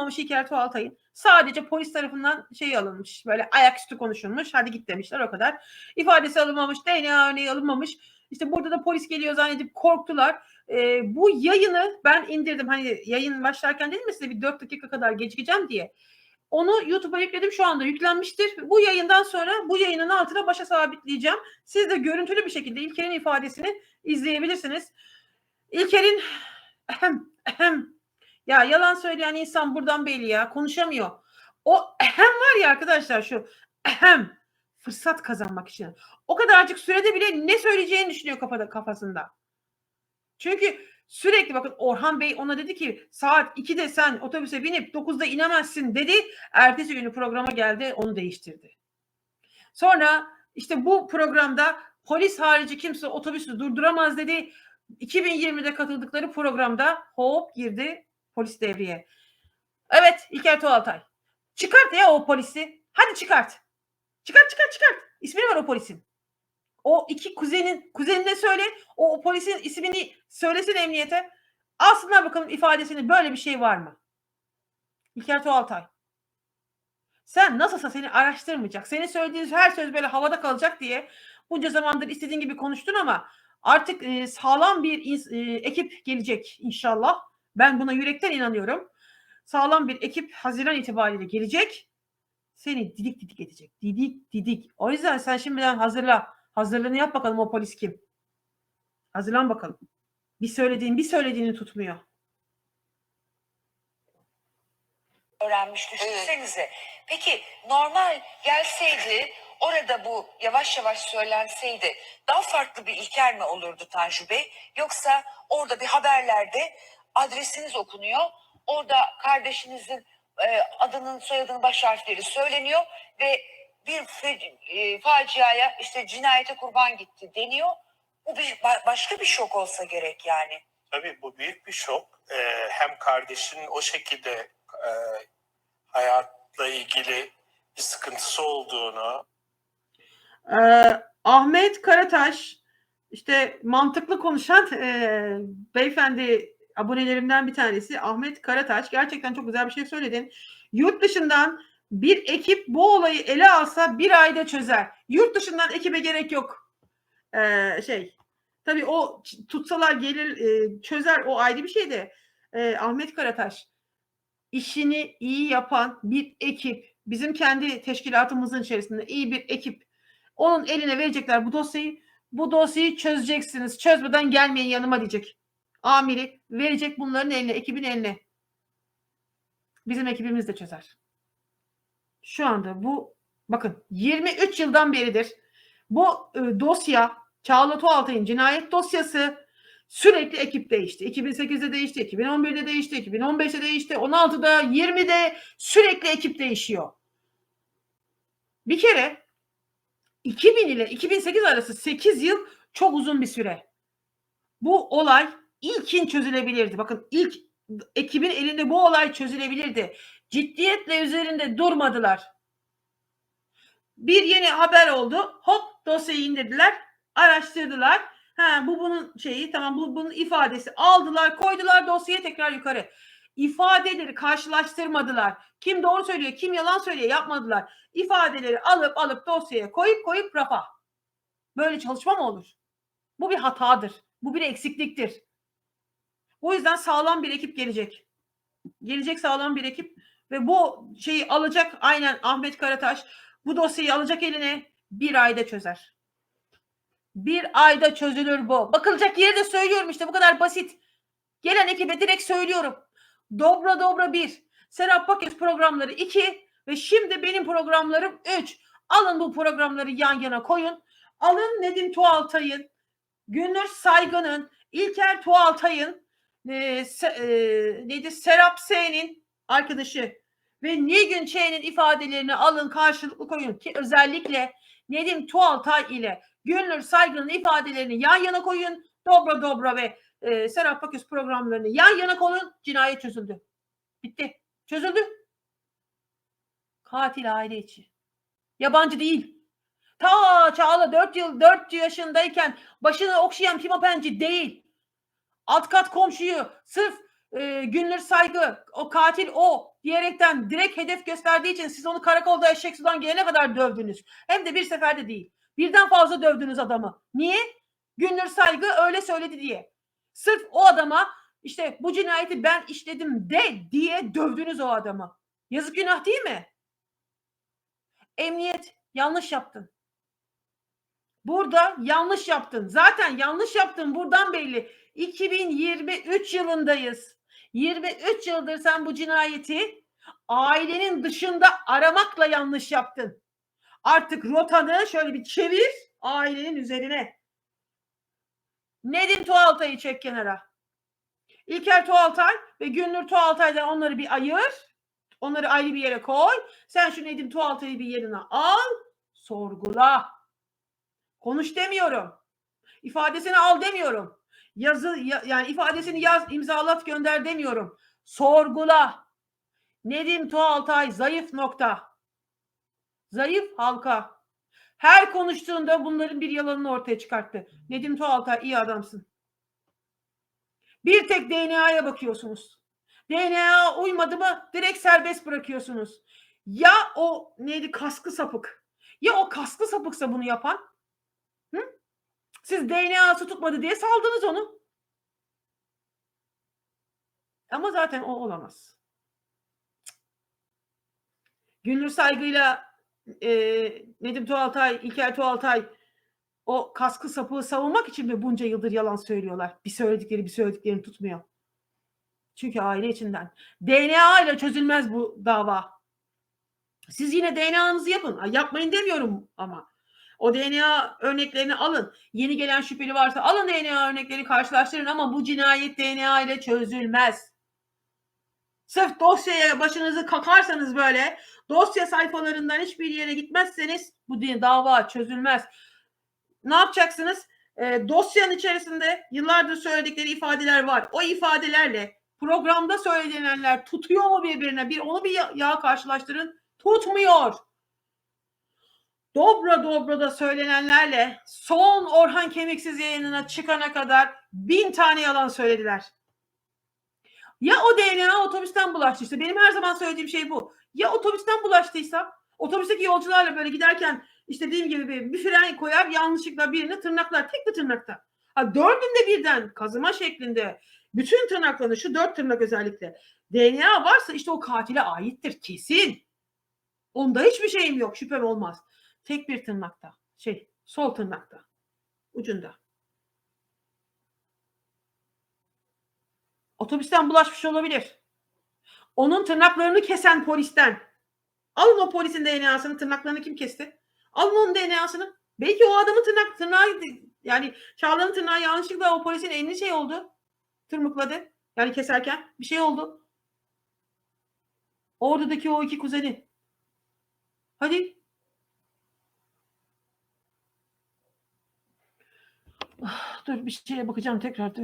alınmamış İlker Tuğaltay'ın. Sadece polis tarafından şey alınmış. Böyle ayaküstü konuşulmuş. Hadi git demişler o kadar. İfadesi alınmamış. DNA örneği alınmamış. İşte burada da polis geliyor zannedip korktular. Ee, bu yayını ben indirdim. Hani yayın başlarken dedim ya size bir 4 dakika kadar gecikeceğim diye. Onu YouTube'a yükledim. Şu anda yüklenmiştir. Bu yayından sonra bu yayının altına başa sabitleyeceğim. Siz de görüntülü bir şekilde İlker'in ifadesini izleyebilirsiniz. İlker'in. Ya yalan söyleyen insan buradan belli ya konuşamıyor. O ehem var ya arkadaşlar şu ehem fırsat kazanmak için. O kadarcık sürede bile ne söyleyeceğini düşünüyor kafada kafasında. Çünkü sürekli bakın Orhan Bey ona dedi ki saat 2'de sen otobüse binip 9'da inemezsin dedi. Ertesi günü programa geldi onu değiştirdi. Sonra işte bu programda polis harici kimse otobüsü durduramaz dedi. 2020'de katıldıkları programda hop girdi polis devreye. Evet İlker Tuğaltay. Çıkart ya o polisi. Hadi çıkart. Çıkart çıkart çıkart. İsmini var o polisin. O iki kuzenin kuzenine söyle. O, o polisin ismini söylesin emniyete. Alsınlar bakalım ifadesini. Böyle bir şey var mı? İlker Tuğaltay. Sen nasılsa seni araştırmayacak. Senin söylediğin her söz böyle havada kalacak diye bunca zamandır istediğin gibi konuştun ama artık e, sağlam bir e, ekip gelecek inşallah. Ben buna yürekten inanıyorum. Sağlam bir ekip Haziran itibariyle gelecek. Seni didik didik edecek. Didik didik. O yüzden sen şimdiden hazırla. Hazırlığını yap bakalım o polis kim. Hazırlan bakalım. Bir söylediğin bir söylediğini tutmuyor. öğrenmiş düşünsenize. Peki normal gelseydi orada bu yavaş yavaş söylenseydi daha farklı bir İlker mi olurdu Tanju Bey? Yoksa orada bir haberlerde adresiniz okunuyor. Orada kardeşinizin e, adının soyadının baş harfleri söyleniyor ve bir e, faciaya işte cinayete kurban gitti deniyor. Bu bir ba- başka bir şok olsa gerek yani. Tabii bu büyük bir şok. Ee, hem kardeşinin o şekilde e, hayatla ilgili bir sıkıntısı olduğunu, Ee, Ahmet Karataş işte mantıklı konuşan e, beyefendi abonelerimden bir tanesi Ahmet Karataş gerçekten çok güzel bir şey söyledin. Yurt dışından bir ekip bu olayı ele alsa bir ayda çözer. Yurt dışından ekibe gerek yok. Ee, şey tabii o tutsalar gelir e, çözer o ayrı bir şey de e, Ahmet Karataş işini iyi yapan bir ekip bizim kendi teşkilatımızın içerisinde iyi bir ekip onun eline verecekler bu dosyayı. Bu dosyayı çözeceksiniz. Çözmeden gelmeyin yanıma diyecek. Amiri verecek bunların eline, ekibin eline. Bizim ekibimiz de çözer. Şu anda bu bakın 23 yıldan beridir bu e, dosya Çağla Tuğaltay'ın cinayet dosyası sürekli ekip değişti. 2008'de değişti, 2011'de değişti, 2015'te değişti, 16'da, 20'de sürekli ekip değişiyor. Bir kere 2000 ile 2008 arası 8 yıl çok uzun bir süre. Bu olay ilkin çözülebilirdi. Bakın ilk ekibin elinde bu olay çözülebilirdi. Ciddiyetle üzerinde durmadılar. Bir yeni haber oldu. Hop dosyayı indirdiler. Araştırdılar. Ha bu bunun şeyi tamam bu bunun ifadesi aldılar koydular dosyaya tekrar yukarı. İfadeleri karşılaştırmadılar. Kim doğru söylüyor kim yalan söylüyor yapmadılar ifadeleri alıp alıp dosyaya koyup koyup rafa. Böyle çalışma mı olur? Bu bir hatadır. Bu bir eksikliktir. O yüzden sağlam bir ekip gelecek. Gelecek sağlam bir ekip ve bu şeyi alacak aynen Ahmet Karataş bu dosyayı alacak eline bir ayda çözer. Bir ayda çözülür bu. Bakılacak yeri de söylüyorum işte bu kadar basit. Gelen ekibe direkt söylüyorum. Dobra dobra bir. Serap Paket programları iki. Ve şimdi benim programlarım 3. Alın bu programları yan yana koyun. Alın Nedim Tuğaltay'ın, Gündüz Saygın'ın, İlker Tuğaltay'ın, e, Se- e, neydi Serap S'nin arkadaşı ve Nilgün Ç'nin ifadelerini alın karşılıklı koyun ki özellikle Nedim Tuğaltay ile Gülnur Saygın'ın ifadelerini yan yana koyun. Dobra Dobra ve e, Serap Paköz programlarını yan yana koyun. Cinayet çözüldü. Bitti. Çözüldü. Katil aile içi. Yabancı değil. Ta Çağla 4 yıl 4 yaşındayken başını okşayan pimapenci değil. Alt kat komşuyu sırf e, Günnür Saygı o katil o diyerekten direkt hedef gösterdiği için siz onu karakolda eşek sudan gelene kadar dövdünüz. Hem de bir seferde değil. Birden fazla dövdünüz adamı. Niye? Günnür Saygı öyle söyledi diye. Sırf o adama işte bu cinayeti ben işledim de diye dövdünüz o adamı. Yazık günah değil mi? Emniyet yanlış yaptın. Burada yanlış yaptın. Zaten yanlış yaptın buradan belli. 2023 yılındayız. 23 yıldır sen bu cinayeti ailenin dışında aramakla yanlış yaptın. Artık rotanı şöyle bir çevir ailenin üzerine. Nedim Tuğaltay'ı çek kenara. İlker Tuğaltay ve Günnür Tuğaltay'dan onları bir ayır. Onları ayrı bir yere koy. Sen şu Nedim Tuğaltay'ı bir yerine al. Sorgula. Konuş demiyorum. İfadesini al demiyorum. Yazı ya- yani ifadesini yaz, imzalat, gönder demiyorum. Sorgula. Nedim Tuğaltay zayıf nokta. Zayıf halka. Her konuştuğunda bunların bir yalanını ortaya çıkarttı. Nedim Tuğaltay iyi adamsın. Bir tek DNA'ya bakıyorsunuz. DNA uymadı mı direkt serbest bırakıyorsunuz. Ya o neydi kaskı sapık. Ya o kaskı sapıksa bunu yapan. Hı? Siz DNA'sı tutmadı diye saldınız onu. Ama zaten o olamaz. Gündür saygıyla e, Nedim Tuğaltay, İlker Tuğaltay o kaskı sapığı savunmak için mi bunca yıldır yalan söylüyorlar? Bir söyledikleri bir söylediklerini tutmuyor. Çünkü aile içinden. DNA ile çözülmez bu dava. Siz yine DNA'nızı yapın. Ay, Yapmayın demiyorum ama. O DNA örneklerini alın. Yeni gelen şüpheli varsa alın DNA örneklerini karşılaştırın ama bu cinayet DNA ile çözülmez. Sırf dosyaya başınızı kakarsanız böyle dosya sayfalarından hiçbir yere gitmezseniz bu dava çözülmez. Ne yapacaksınız? E, dosyanın içerisinde yıllardır söyledikleri ifadeler var. O ifadelerle programda söylenilenler tutuyor mu birbirine? Bir onu bir ya- yağ karşılaştırın. Tutmuyor. Dobra dobra da söylenenlerle son Orhan Kemiksiz yayınına çıkana kadar bin tane yalan söylediler. Ya o DNA otobüsten bulaştıysa benim her zaman söylediğim şey bu. Ya otobüsten bulaştıysa otobüsteki yolcularla böyle giderken işte dediğim gibi bir, bir fren koyar yanlışlıkla birini tırnaklar tek bir tırnakta. Ha, dördünde birden kazıma şeklinde bütün tırnaklarını şu dört tırnak özellikle DNA varsa işte o katile aittir kesin. Onda hiçbir şeyim yok şüphem olmaz. Tek bir tırnakta şey sol tırnakta ucunda. Otobüsten bulaşmış olabilir. Onun tırnaklarını kesen polisten. Alın o polisin DNA'sını, tırnaklarını kim kesti? Alın onun DNA'sını. Belki o adamın tırnak, tırnağı yani Çağla'nın tırnağı yanlışlıkla o polisin elini şey oldu. Tırmıkladı. Yani keserken bir şey oldu. Oradaki o iki kuzeni. Hadi. Dur bir şeye bakacağım tekrar. Dur.